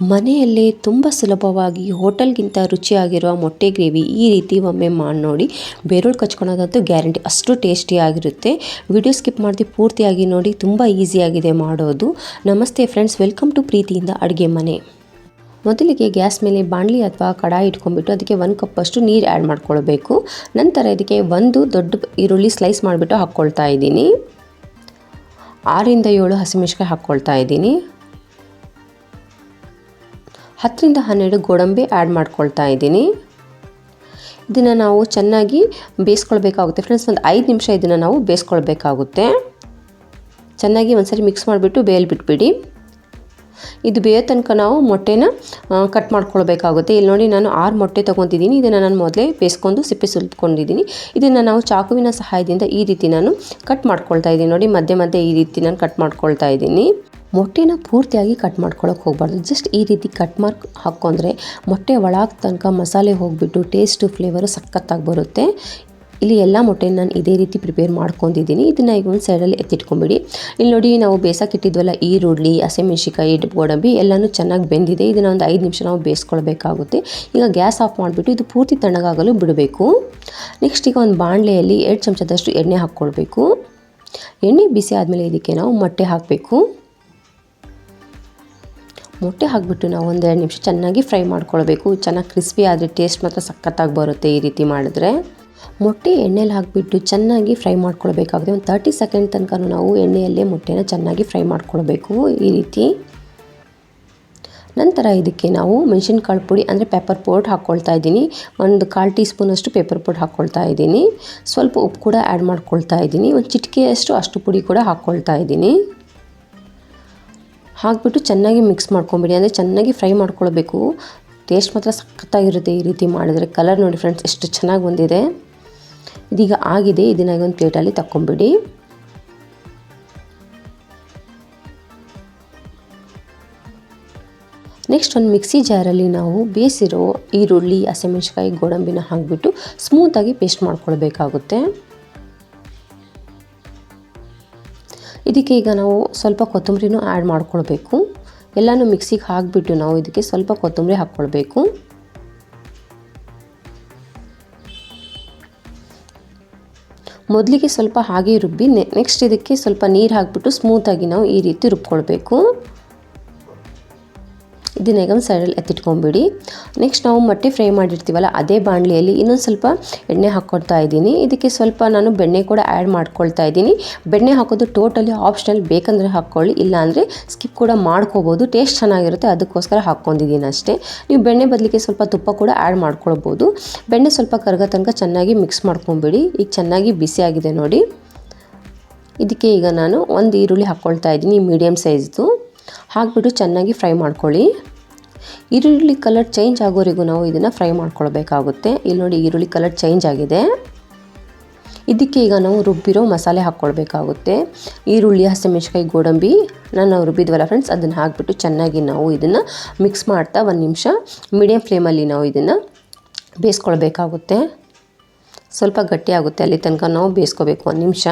ಮನೆಯಲ್ಲೇ ತುಂಬ ಸುಲಭವಾಗಿ ಹೋಟೆಲ್ಗಿಂತ ರುಚಿಯಾಗಿರುವ ಮೊಟ್ಟೆ ಗ್ರೇವಿ ಈ ರೀತಿ ಒಮ್ಮೆ ಮಾಡಿ ನೋಡಿ. ಬೇರೋಳು ಕಚ್ಕೊಳೋದಂತೂ ಗ್ಯಾರಂಟಿ. ಅಷ್ಟು ಟೇಸ್ಟಿಯಾಗಿರುತ್ತೆ ವಿಡಿಯೋ ಸ್ಕಿಪ್ ಮಾಡದೆ ಪೂರ್ತಿಯಾಗಿ ನೋಡಿ. ತುಂಬ ಈಸಿಯಾಗಿದೆ ಮಾಡೋದು. ನಮಸ್ತೆ ಫ್ರೆಂಡ್ಸ್. ವೆಲ್ಕಮ್ ಟು ಪ್ರೀತಿಯಿಂದ ಅಡುಗೆ ಮನೆ. ಮೊದಲಿಗೆ ಗ್ಯಾಸ್ ಮೇಲೆ ಬಾಣಲಿ ಅಥವಾ ಕಡಾಯಿ ಇಟ್ಕೊಂಡ್ಬಿಟ್ಟು ಅದಕ್ಕೆ ಒಂದು ಕಪ್ಪಷ್ಟು ನೀರು ಆ್ಯಡ್ ಮಾಡ್ಕೊಳ್ಬೇಕು. ನಂತರ ಇದಕ್ಕೆ ಒಂದು ದೊಡ್ಡ ಈರುಳ್ಳಿ ಸ್ಲೈಸ್ ಮಾಡಿಬಿಟ್ಟು ಹಾಕ್ಕೊಳ್ತಾ ಇದ್ದೀನಿ. ಆರಿಂದ ಏಳು ಹಸಿಮೆಣ್ಸಿಕಾಯಿ ಹಾಕ್ಕೊಳ್ತಾ ಇದ್ದೀನಿ. ಹತ್ತರಿಂದ ಹನ್ನೆರಡು ಗೋಡಂಬಿ ಆ್ಯಡ್ ಮಾಡ್ಕೊಳ್ತಾ ಇದ್ದೀನಿ. ಇದನ್ನು ನಾವು ಚೆನ್ನಾಗಿ ಬೇಯಿಸ್ಕೊಳ್ಬೇಕಾಗುತ್ತೆ. ಫ್ರೆಂಡ್ಸ್ ಒಂದು ಐದು ನಿಮಿಷ ಇದನ್ನು ನಾವು ಬೇಯಿಸ್ಕೊಳ್ಬೇಕಾಗುತ್ತೆ. ಚೆನ್ನಾಗಿ ಒಂದ್ಸರಿ ಮಿಕ್ಸ್ ಮಾಡಿಬಿಟ್ಟು ಬೇಯಲ್ಲಿ ಬಿಟ್ಬಿಡಿ ಇದು ಬೇಯೋ ತನಕ ನಾವು ಮೊಟ್ಟೆನ ಕಟ್ ಮಾಡ್ಕೊಳ್ಬೇಕಾಗುತ್ತೆ. ಇಲ್ಲಿ ನೋಡಿ ನಾನು ಆರು ಮೊಟ್ಟೆ ತೊಗೊತಿದ್ದೀನಿ ಇದನ್ನು ನಾನು ಮೊದಲೇ ಬೇಯಿಸ್ಕೊಂಡು ಸಿಪ್ಪೆ ಸುಲ್ಕೊಂಡಿದ್ದೀನಿ ಇದನ್ನು ನಾವು ಚಾಕುವಿನ ಸಹಾಯದಿಂದ ಈ ರೀತಿ ನಾನು ಕಟ್ ಮಾಡ್ಕೊಳ್ತಾ ಇದ್ದೀನಿ. ನೋಡಿ ಮಧ್ಯೆ ಮಧ್ಯೆ ಈ ರೀತಿ ನಾನು ಕಟ್ ಮಾಡ್ಕೊಳ್ತಾ ಇದ್ದೀನಿ. ಮೊಟ್ಟೆನ ಪೂರ್ತಿಯಾಗಿ ಕಟ್ ಮಾಡ್ಕೊಳಕ್ಕೆ ಹೋಗಬಾರ್ದು. ಜಸ್ಟ್ ಈ ರೀತಿ ಕಟ್ ಮಾರ್ಕ್ ಹಾಕ್ಕೊಂಡ್ರೆ ಮೊಟ್ಟೆ ಒಳಗೆ ತನಕ ಮಸಾಲೆ ಹೋಗಿಬಿಟ್ಟು ಟೇಸ್ಟು ಫ್ಲೇವರು ಸಖತ್ತಾಗಿ ಬರುತ್ತೆ. ಇಲ್ಲಿ ಎಲ್ಲ ಮೊಟ್ಟೆನ ನಾನು ಇದೇ ರೀತಿ ಪ್ರಿಪೇರ್ ಮಾಡ್ಕೊಂಡಿದ್ದೀನಿ. ಇದನ್ನು ಈಗ ಒಂದು ಸೈಡಲ್ಲಿ ಎತ್ತಿಟ್ಕೊಂಬಿಡಿ. ಇಲ್ಲಿ ನೋಡಿ ನಾವು ಬೇಯಿಸೋಕ್ಕಿಟ್ಟಿದ್ವಲ್ಲ ಈರುಳ್ಳಿ ಹಸಿಮೆಣ್ಸಿಕಾಯಿ ಗೋಡಂಬಿ ಎಲ್ಲನೂ ಚೆನ್ನಾಗಿ ಬೆಂದಿದೆ. ಇದನ್ನು ಒಂದು ಐದು ನಿಮಿಷ ನಾವು ಬೇಯಿಸ್ಕೊಳ್ಬೇಕಾಗುತ್ತೆ. ಈಗ ಗ್ಯಾಸ್ ಆಫ್ ಮಾಡಿಬಿಟ್ಟು ಇದು ಪೂರ್ತಿ ತಣ್ಣಗಾಗಲು ಬಿಡಬೇಕು. ನೆಕ್ಸ್ಟ್ ಈಗ ಒಂದು ಬಾಣಲೆಯಲ್ಲಿ ಎರಡು ಚಮಚದಷ್ಟು ಎಣ್ಣೆ ಹಾಕ್ಕೊಳ್ಬೇಕು. ಎಣ್ಣೆ ಬಿಸಿ ಆದಮೇಲೆ ಇದಕ್ಕೆ ನಾವು ಮೊಟ್ಟೆ ಹಾಕಬೇಕು. ಮೊಟ್ಟೆ ಹಾಕಿಬಿಟ್ಟು ನಾವು ಒಂದೆರಡು ನಿಮಿಷ ಚೆನ್ನಾಗಿ ಫ್ರೈ ಮಾಡ್ಕೊಳ್ಬೇಕು. ಚೆನ್ನಾಗಿ ಕ್ರಿಸ್ಪಿ ಆದರೆ ಟೇಸ್ಟ್ ಮಾತ್ರ ಸಖತ್ತಾಗಿ ಬರುತ್ತೆ ಈ ರೀತಿ ಮಾಡಿದ್ರೆ. ಮೊಟ್ಟೆ ಎಣ್ಣೆಲಿ ಹಾಕಿಬಿಟ್ಟು ಚೆನ್ನಾಗಿ ಫ್ರೈ ಮಾಡ್ಕೊಳ್ಬೇಕಾಗುತ್ತೆ. ಒಂದು ತರ್ಟಿ ಸೆಕೆಂಡ್ ತನಕ ನಾವು ಎಣ್ಣೆಯಲ್ಲೇ ಮೊಟ್ಟೆನ ಚೆನ್ನಾಗಿ ಫ್ರೈ ಮಾಡ್ಕೊಳ್ಬೇಕು ಈ ರೀತಿ. ನಂತರ ಇದಕ್ಕೆ ನಾವು ಮೆಣಸಿನ್ಕಾಳು ಪುಡಿ ಅಂದರೆ ಪೆಪ್ಪರ್ ಪೌಡ್ರ್ ಹಾಕ್ಕೊಳ್ತಾ ಇದ್ದೀನಿ. ಒಂದು ಕಾಲು ಟೀ ಸ್ಪೂನಷ್ಟು ಪೆಪ್ಪರ್ ಪೌಡ್ರ್ ಹಾಕ್ಕೊಳ್ತಾ ಇದ್ದೀನಿ. ಸ್ವಲ್ಪ ಉಪ್ಪು ಕೂಡ ಆ್ಯಡ್ ಮಾಡ್ಕೊಳ್ತಾ ಇದ್ದೀನಿ. ಒಂದು ಚಿಟಿಕೆಯಷ್ಟು ಅಷ್ಟು ಪುಡಿ ಕೂಡ ಹಾಕ್ಕೊಳ್ತಾ ಇದ್ದೀನಿ. ಹಾಕ್ಬಿಟ್ಟು ಚೆನ್ನಾಗಿ ಮಿಕ್ಸ್ ಮಾಡ್ಕೊಂಬಿಡಿ. ಅಂದರೆ ಚೆನ್ನಾಗಿ ಫ್ರೈ ಮಾಡ್ಕೊಳ್ಬೇಕು. ಟೇಸ್ಟ್ ಮಾತ್ರ ಸಖತ್ತಾಗಿರುತ್ತೆ ಈ ರೀತಿ ಮಾಡಿದರೆ. ಕಲರ್ ನೋಡಿ ಫ್ರೆಂಡ್ಸ್ ಎಷ್ಟು ಚೆನ್ನಾಗಿ ಬಂದಿದೆ. ಇದೀಗ ಆಗಿದೆ. ಇದನ್ನ ಒಂದು ಪ್ಲೇಟಲ್ಲಿ ತಕ್ಕೊಂಬಿಡಿ. ನೆಕ್ಸ್ಟ್ ಒಂದು ಮಿಕ್ಸಿ ಜಾರಲ್ಲಿ ನಾವು ಬೇಯಿಸಿರೋ ಈರುಳ್ಳಿ ಹಸಿಮೆಣ್ಸಿಕಾಯಿ ಗೋಡಂಬಿನ ಹಾಕಿಬಿಟ್ಟು ಸ್ಮೂತಾಗಿ ಪೇಸ್ಟ್ ಮಾಡ್ಕೊಳ್ಬೇಕಾಗುತ್ತೆ. ಇದಕ್ಕೆ ಈಗ ನಾವು ಸ್ವಲ್ಪ ಕೊತ್ತಂಬರಿನೂ ಆ್ಯಡ್ ಮಾಡ್ಕೊಳ್ಬೇಕು. ಎಲ್ಲನೂ ಮಿಕ್ಸಿಗೆ ಹಾಕಿಬಿಟ್ಟು ನಾವು ಇದಕ್ಕೆ ಸ್ವಲ್ಪ ಕೊತ್ತಂಬರಿ ಹಾಕ್ಕೊಳ್ಬೇಕು. ಮೊದಲಿಗೆ ಸ್ವಲ್ಪ ಹಾಗೆ ರುಬ್ಬಿ ನೆಕ್ಸ್ಟ್ ಇದಕ್ಕೆ ಸ್ವಲ್ಪ ನೀರು ಹಾಕಿಬಿಟ್ಟು ಸ್ಮೂತಾಗಿ ನಾವು ಈ ರೀತಿ ರುಬ್ಕೊಳ್ಬೇಕು. ಇದನ್ನ ಸೈಡಲ್ಲಿ ಎತ್ತಿಟ್ಕೊಂಬಿಡಿ. ನೆಕ್ಸ್ಟ್ ನಾವು ಮೊಟ್ಟೆ ಫ್ರೈ ಮಾಡಿರ್ತೀವಲ್ಲ, ಅದೇ ಬಾಣಲಿಯಲ್ಲಿ ಇನ್ನೊಂದು ಸ್ವಲ್ಪ ಎಣ್ಣೆ ಹಾಕ್ಕೊಳ್ತಾ ಇದ್ದೀನಿ. ಇದಕ್ಕೆ ಸ್ವಲ್ಪ ನಾನು ಬೆಣ್ಣೆ ಕೂಡ ಆ್ಯಡ್ ಮಾಡ್ಕೊಳ್ತಾ ಇದ್ದೀನಿ. ಬೆಣ್ಣೆ ಹಾಕೋದು ಟೋಟಲಿ ಆಪ್ಷನಲ್ ಬೇಕಂದರೆ ಹಾಕ್ಕೊಳ್ಳಿ, ಇಲ್ಲಾಂದರೆ ಸ್ಕಿಪ್ ಕೂಡ ಮಾಡ್ಕೋಬೋದು. ಟೇಸ್ಟ್ ಚೆನ್ನಾಗಿರುತ್ತೆ, ಅದಕ್ಕೋಸ್ಕರ ಹಾಕ್ಕೊಂಡಿದ್ದೀನಿ ಅಷ್ಟೇ. ನೀವು ಬೆಣ್ಣೆ ಬದಲಿಗೆ ಸ್ವಲ್ಪ ತುಪ್ಪ ಕೂಡ ಆ್ಯಡ್ ಮಾಡ್ಕೊಳ್ಬೋದು. ಬೆಣ್ಣೆ ಸ್ವಲ್ಪ ಕರಗೋ ತನಕ ಚೆನ್ನಾಗಿ ಮಿಕ್ಸ್ ಮಾಡ್ಕೊಂಬಿಡಿ. ಈಗ ಚೆನ್ನಾಗಿ ಬಿಸಿಯಾಗಿದೆ ನೋಡಿ. ಇದಕ್ಕೆ ಈಗ ನಾನು ಒಂದು ಈರುಳ್ಳಿ ಹಾಕ್ಕೊಳ್ತಾ ಇದ್ದೀನಿ ಮೀಡಿಯಮ್ ಸೈಜ್ದು ಹಾಕ್ಬಿಟ್ಟು ಚೆನ್ನಾಗಿ ಫ್ರೈ ಮಾಡ್ಕೊಳ್ಳಿ. ಈರುಳ್ಳಿ ಕಲರ್ ಚೇಂಜ್ ಆಗೋವರೆಗೂ ನಾವು ಇದನ್ನು ಫ್ರೈ ಮಾಡ್ಕೊಳ್ಬೇಕಾಗುತ್ತೆ. ಇಲ್ಲಿ ನೋಡಿ ಈರುಳ್ಳಿ ಕಲರ್ ಚೇಂಜ್ ಆಗಿದೆ. ಇದಕ್ಕೆ ಈಗ ನಾವು ರುಬ್ಬಿರೋ ಮಸಾಲೆ ಹಾಕ್ಕೊಳ್ಬೇಕಾಗುತ್ತೆ. ಈರುಳ್ಳಿ ಹಸಿಮೆಣ್ಸಿಕಾಯಿ ಗೋಡಂಬಿ ನಾನು ರುಬ್ಬಿದ್ವಲ್ಲ ಫ್ರೆಂಡ್ಸ್ ಅದನ್ನು ಹಾಕ್ಬಿಟ್ಟು ಚೆನ್ನಾಗಿ ನಾವು ಇದನ್ನು ಮಿಕ್ಸ್ ಮಾಡ್ತಾ ಒಂದು ನಿಮಿಷ ಮೀಡಿಯಮ್ ಫ್ಲೇಮಲ್ಲಿ ನಾವು ಇದನ್ನು ಬೇಯಿಸ್ಕೊಳ್ಬೇಕಾಗುತ್ತೆ. ಸ್ವಲ್ಪ ಗಟ್ಟಿಯಾಗುತ್ತೆ ಅಲ್ಲಿ ತನಕ ನಾವು ಬೇಯಿಸ್ಕೋಬೇಕು ಒಂದು ನಿಮಿಷ.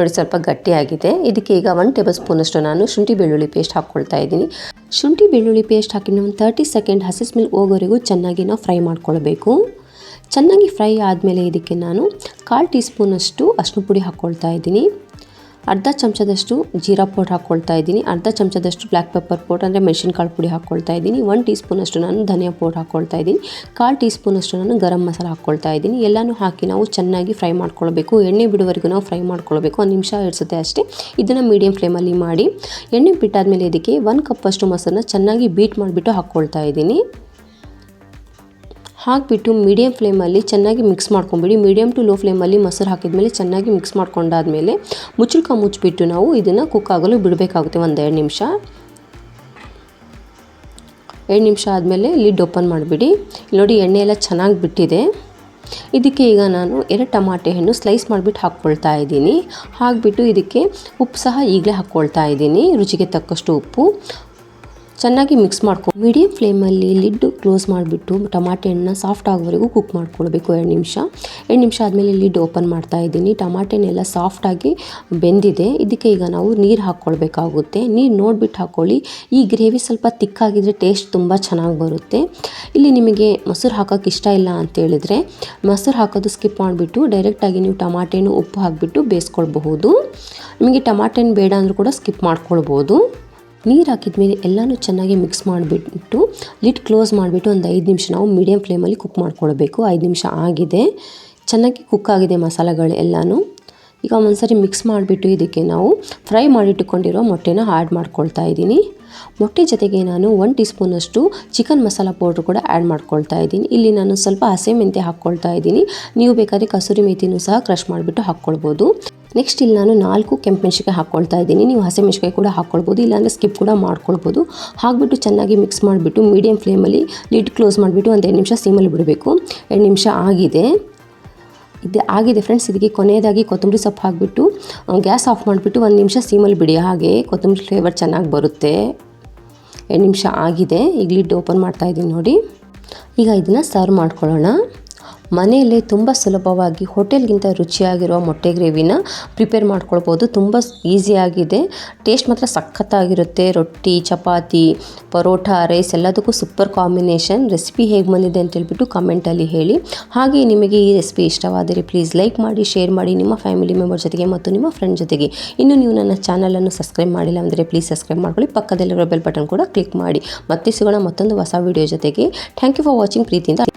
ನೋಡಿ ಸ್ವಲ್ಪ ಗಟ್ಟಿಯಾಗಿದೆ. ಇದಕ್ಕೆ ಈಗ ಒನ್ ಟೇಬಲ್ ಸ್ಪೂನಷ್ಟು ನಾನು ಶುಂಠಿ ಬೆಳ್ಳುಳ್ಳಿ ಪೇಸ್ಟ್ ಹಾಕ್ಕೊಳ್ತಾ ಇದ್ದೀನಿ. ಶುಂಠಿ ಬೆಳ್ಳುಳ್ಳಿ ಪೇಸ್ಟ್ ಹಾಕಿ ಒಂದು ತರ್ಟಿ ಸೆಕೆಂಡ್ ಹಸಿ ಸ್ಮೆಲ್ ಹೋಗೋವರೆಗೂ ಚೆನ್ನಾಗಿ ನಾವು ಫ್ರೈ ಮಾಡ್ಕೊಳ್ಬೇಕು. ಚೆನ್ನಾಗಿ ಫ್ರೈ ಆದಮೇಲೆ ಇದಕ್ಕೆ ನಾನು ಕಾಲು ಟೀ ಸ್ಪೂನಷ್ಟು ಅಷ್ಟು ಪುಡಿ ಹಾಕ್ಕೊಳ್ತಾ ಇದ್ದೀನಿ. ಅರ್ಧ ಚಮಚದಷ್ಟು ಜೀರಾ ಪೌಡ್ರ್ ಹಾಕ್ಕೊಳ್ತಾ ಇದ್ದೀನಿ. ಅರ್ಧ ಚಮಚದಷ್ಟು ಬ್ಲ್ಯಾಕ್ ಪೆಪ್ಪರ್ ಪೌಡ್ರ್ ಅಂದರೆ ಮೆಣಸಿನ್ಕಾಳು ಪುಡಿ ಹಾಕ್ಕೊಳ್ತಾ ಇದ್ದೀನಿ. ಒನ್ ಟೀ ಸ್ಪೂನಷ್ಟು ನಾನು ಧನಿಯಾ ಪೌಡ್ರ್ ಹಾಕ್ಕೊಳ್ತಾ ಇದ್ದೀನಿ. ಕಾಲು ಟೀ ಸ್ಪೂನಷ್ಟು ನಾನು ಗರಂ ಮಸಾಲ ಹಾಕ್ಕೊಳ್ತಾ ಇದ್ದೀನಿ. ಎಲ್ಲನೂ ಹಾಕಿ ನಾವು ಚೆನ್ನಾಗಿ ಫ್ರೈ ಮಾಡ್ಕೊಳ್ಬೇಕು. ಎಣ್ಣೆ ಬಿಡುವವರೆಗೂ ನಾವು ಫ್ರೈ ಮಾಡ್ಕೊಳ್ಬೇಕು. ಒಂದು ನಿಮಿಷ ಇಡಿಸುತ್ತೆ ಅಷ್ಟೇ. ಇದನ್ನು ಮೀಡಿಯಂ ಫ್ಲೇಮಲ್ಲಿ ಮಾಡಿ ಎಣ್ಣೆ ಬಿಟ್ಟಾದಮೇಲೆ ಇದಕ್ಕೆ ಒಂದು ಕಪ್ಪಷ್ಟು ಮೊಸರನ್ನ ಚೆನ್ನಾಗಿ ಬೀಟ್ ಮಾಡಿಬಿಟ್ಟು ಹಾಕ್ಕೊಳ್ತಾ ಇದ್ದೀನಿ. ಹಾಕಿಬಿಟ್ಟು ಮೀಡಿಯಮ್ ಫ್ಲೇಮಲ್ಲಿ ಚೆನ್ನಾಗಿ ಮಿಕ್ಸ್ ಮಾಡ್ಕೊಂಬಿಡಿ. ಮೀಡಿಯಮ್ ಟು ಲೋ ಫ್ಲೇಮಲ್ಲಿ ಮೊಸರು ಹಾಕಿದ್ಮೇಲೆ ಚೆನ್ನಾಗಿ ಮಿಕ್ಸ್ ಮಾಡ್ಕೊಂಡಾದ್ಮೇಲೆ ಮುಚ್ಚಳಕ ಮುಚ್ಚಿಬಿಟ್ಟು ನಾವು ಇದನ್ನು ಕುಕ್ ಆಗಲು ಬಿಡಬೇಕಾಗುತ್ತೆ ಒಂದು ಎರಡು ನಿಮಿಷ. ಎರಡು ನಿಮಿಷ ಆದಮೇಲೆ ಲಿಡ್ ಓಪನ್ ಮಾಡಿಬಿಡಿ. ನೋಡಿ ಎಣ್ಣೆ ಎಲ್ಲ ಚೆನ್ನಾಗಿ ಬಿಟ್ಟಿದೆ. ಇದಕ್ಕೆ ಈಗ ನಾನು ಎರಡು ಟಮಾಟೆ ಹಣ್ಣು ಸ್ಲೈಸ್ ಮಾಡಿಬಿಟ್ಟು ಹಾಕ್ಕೊಳ್ತಾ ಇದ್ದೀನಿ. ಹಾಕಿಬಿಟ್ಟು ಇದಕ್ಕೆ ಉಪ್ಪು ಸಹ ಈಗಲೇ ಹಾಕ್ಕೊಳ್ತಾ ಇದ್ದೀನಿ. ರುಚಿಗೆ ತಕ್ಕಷ್ಟು ಉಪ್ಪು. ಚೆನ್ನಾಗಿ ಮಿಕ್ಸ್ ಮಾಡ್ಕೊ ಮೀಡಿಯಂ ಫ್ಲೇಮಲ್ಲಿ ಲಿಡ್ ಕ್ಲೋಸ್ ಮಾಡಿಬಿಟ್ಟು ಟಮಾಟೆ ಹಣ್ಣನ್ನ ಸಾಫ್ಟ್ ಆಗೋವರೆಗೂ ಕುಕ್ ಮಾಡ್ಕೊಳ್ಬೇಕು ಎರಡು ನಿಮಿಷ. ಎರಡು ನಿಮಿಷ ಆದಮೇಲೆ ಲಿಡ್ ಓಪನ್ ಮಾಡ್ತಾ ಇದ್ದೀನಿ. ಟಮಾಟೆನೆಲ್ಲ ಸಾಫ್ಟಾಗಿ ಬೆಂದಿದೆ. ಇದಕ್ಕೆ ಈಗ ನಾವು ನೀರು ಹಾಕ್ಕೊಳ್ಬೇಕಾಗುತ್ತೆ. ನೀರು ನೋಡಿಬಿಟ್ಟು ಹಾಕ್ಕೊಳ್ಳಿ ಈ ಗ್ರೇವಿ ಸ್ವಲ್ಪ ತಿಕ್ಕಾಗಿದ್ರೆ ಟೇಸ್ಟ್ ತುಂಬ ಚೆನ್ನಾಗಿ ಬರುತ್ತೆ. ಇಲ್ಲಿ ನಿಮಗೆ ಮೊಸರು ಹಾಕೋಕ್ಕೆ ಇಷ್ಟ ಇಲ್ಲ ಅಂತೇಳಿದರೆ ಮೊಸರು ಹಾಕೋದು ಸ್ಕಿಪ್ ಮಾಡಿಬಿಟ್ಟು ಡೈರೆಕ್ಟಾಗಿ ನೀವು ಟಮಾಟೆನೂ ಉಪ್ಪು ಹಾಕಿಬಿಟ್ಟು ಬೇಯಿಸ್ಕೊಳ್ಬಹುದು. ನಿಮಗೆ ಟಮಾಟೆನ ಬೇಡ ಅಂದರೂ ಕೂಡ ಸ್ಕಿಪ್ ಮಾಡ್ಕೊಳ್ಬೋದು ನೀರು ಹಾಕಿದ ಮೇಲೆ ಎಲ್ಲನೂ ಚೆನ್ನಾಗಿ ಮಿಕ್ಸ್ ಮಾಡಿಬಿಟ್ಟು ಲಿಡ್ ಕ್ಲೋಸ್ ಮಾಡಿಬಿಟ್ಟು ಒಂದು ಐದು ನಿಮಿಷ ನಾವು ಮೀಡಿಯಮ್ ಫ್ಲೇಮಲ್ಲಿ ಕುಕ್ ಮಾಡ್ಕೊಳ್ಬೇಕು. ಐದು ನಿಮಿಷ ಆಗಿದೆ. ಚೆನ್ನಾಗಿ ಕುಕ್ ಆಗಿದೆ ಮಸಾಲೆಗಳು ಎಲ್ಲನೂ. ಈಗ ಒಂದ್ಸರಿ ಮಿಕ್ಸ್ ಮಾಡಿಬಿಟ್ಟು ಇದಕ್ಕೆ ನಾವು ಫ್ರೈ ಮಾಡಿಟ್ಟುಕೊಂಡಿರೋ ಮೊಟ್ಟೆನ ಆ್ಯಡ್ ಮಾಡ್ಕೊಳ್ತಾ ಇದ್ದೀನಿ. ಮೊಟ್ಟೆ ಜೊತೆಗೆ ನಾನು ಒನ್ ಟೀ ಸ್ಪೂನಷ್ಟು ಚಿಕನ್ ಮಸಾಲ ಪೌಡ್ರ್ ಕೂಡ ಆ್ಯಡ್ ಮಾಡ್ಕೊಳ್ತಾ ಇದ್ದೀನಿ. ಇಲ್ಲಿ ನಾನು ಸ್ವಲ್ಪ ಹಸಿ ಮೆಂತೆ ಹಾಕ್ಕೊಳ್ತಾ ಇದ್ದೀನಿ. ನೀವು ಬೇಕಾದರೆ ಕಸೂರಿ ಮೇಥಿನೂ ಸಹ ಕ್ರಷ್ ಮಾಡಿಬಿಟ್ಟು ಹಾಕ್ಕೊಳ್ಬೋದು. ನೆಕ್ಸ್ಟ್ ಇಲ್ಲಿ ನಾನು ನಾಲ್ಕು ಕೆಂಪು ಮೆಣಸಿಕಾಯಿ ಹಾಕ್ಕೊಳ್ತಾ ಇದ್ದೀನಿ. ನೀವು ಹಸಿ ಮೆಣಸಿಕಾಯಿ ಕೂಡ ಹಾಕ್ಕೊಳ್ಬೋದು ಇಲ್ಲಾಂದರೆ ಸ್ಕಿಪ್ ಕೂಡ ಮಾಡ್ಕೊಳ್ಬೋದು. ಹಾಕ್ಬಿಟ್ಟು ಚೆನ್ನಾಗಿ ಮಿಕ್ಸ್ ಮಾಡಿಬಿಟ್ಟು ಮೀಡಿಯಂ ಫ್ಲೇಮಲ್ಲಿ ಲಿಡ್ ಕ್ಲೋಸ್ ಮಾಡಿಬಿಟ್ಟು ಒಂದು ಎರಡು ನಿಮಿಷ ಸೀಮಲ್ಲಿ ಬಿಡಬೇಕು. ಎರಡು ನಿಮಿಷ ಆಗಿದೆ. ಇದು ಆಗಿದೆ ಫ್ರೆಂಡ್ಸ್ ಇದಕ್ಕೆ ಕೊನೆಯದಾಗಿ ಕೊತ್ತಂಬರಿ ಸೊಪ್ಪು ಹಾಕಿಬಿಟ್ಟು ಗ್ಯಾಸ್ ಆಫ್ ಮಾಡಿಬಿಟ್ಟು ಒಂದು ನಿಮಿಷ ಸೀಮಲ್ಲಿ ಬಿಡಿ. ಹಾಗೆ ಕೊತ್ತಂಬರಿ ಫ್ಲೇವರ್ ಚೆನ್ನಾಗಿ ಬರುತ್ತೆ. ಎರಡು ನಿಮಿಷ ಆಗಿದೆ. ಈಗ ಲಿಡ್ ಓಪನ್ ಮಾಡ್ತಾ ಇದ್ದೀನಿ ನೋಡಿ. ಈಗ ಇದನ್ನು ಸರ್ವ್ ಮಾಡ್ಕೊಳ್ಳೋಣ. ಮನೆಯಲ್ಲೇ ತುಂಬ ಸುಲಭವಾಗಿ ಹೋಟೆಲ್ಗಿಂತ ರುಚಿಯಾಗಿರುವ ಮೊಟ್ಟೆ ಗ್ರೇವಿನ ಪ್ರಿಪೇರ್ ಮಾಡ್ಕೊಳ್ಬೋದು. ತುಂಬ ಈಸಿಯಾಗಿದೆ ಟೇಸ್ಟ್ ಮಾತ್ರ ಸಖತ್ತಾಗಿರುತ್ತೆ. ರೊಟ್ಟಿ, ಚಪಾತಿ, ಪರೋಟ, ರೈಸ್ ಎಲ್ಲದಕ್ಕೂ ಸೂಪರ್ ಕಾಂಬಿನೇಷನ್. ರೆಸಿಪಿ ಹೇಗೆ ಬಂದಿದೆ ಅಂತ ಹೇಳ್ಬಿಟ್ಟು ಕಮೆಂಟಲ್ಲಿ ಹೇಳಿ. ಹಾಗೆ ನಿಮಗೆ ಈ ರೆಸಿಪಿ ಇಷ್ಟವಾದರೆ ಪ್ಲೀಸ್ ಲೈಕ್ ಮಾಡಿ, ಶೇರ್ ಮಾಡಿ ನಿಮ್ಮ ಫ್ಯಾಮಿಲಿ ಮೆಂಬರ್ ಜೊತೆಗೆ ಮತ್ತು ನಿಮ್ಮ ಫ್ರೆಂಡ್ ಜೊತೆಗೆ. ಇನ್ನು ನೀವು ನನ್ನ ಚಾನಲನ್ನು ಸಬ್ಸ್ಕ್ರೈಬ್ ಮಾಡಿಲ್ಲ ಅಂದರೆ ಪ್ಲೀಸ್ ಸಬ್ಸ್ಕ್ರೈಬ್ ಮಾಡ್ಕೊಳ್ಳಿ. ಪಕ್ಕದಲ್ಲಿರೋ ಬೆಲ್ ಬಟನ್ ಕೂಡ ಕ್ಲಿಕ್ ಮಾಡಿ. ಮತ್ತೆ ಸಿಗೋಣ ಮತ್ತೊಂದು ಹೊಸ ವಿಡಿಯೋ ಜೊತೆಗೆ. Thank you for watching. ಪ್ರೀತಿಯಿಂದ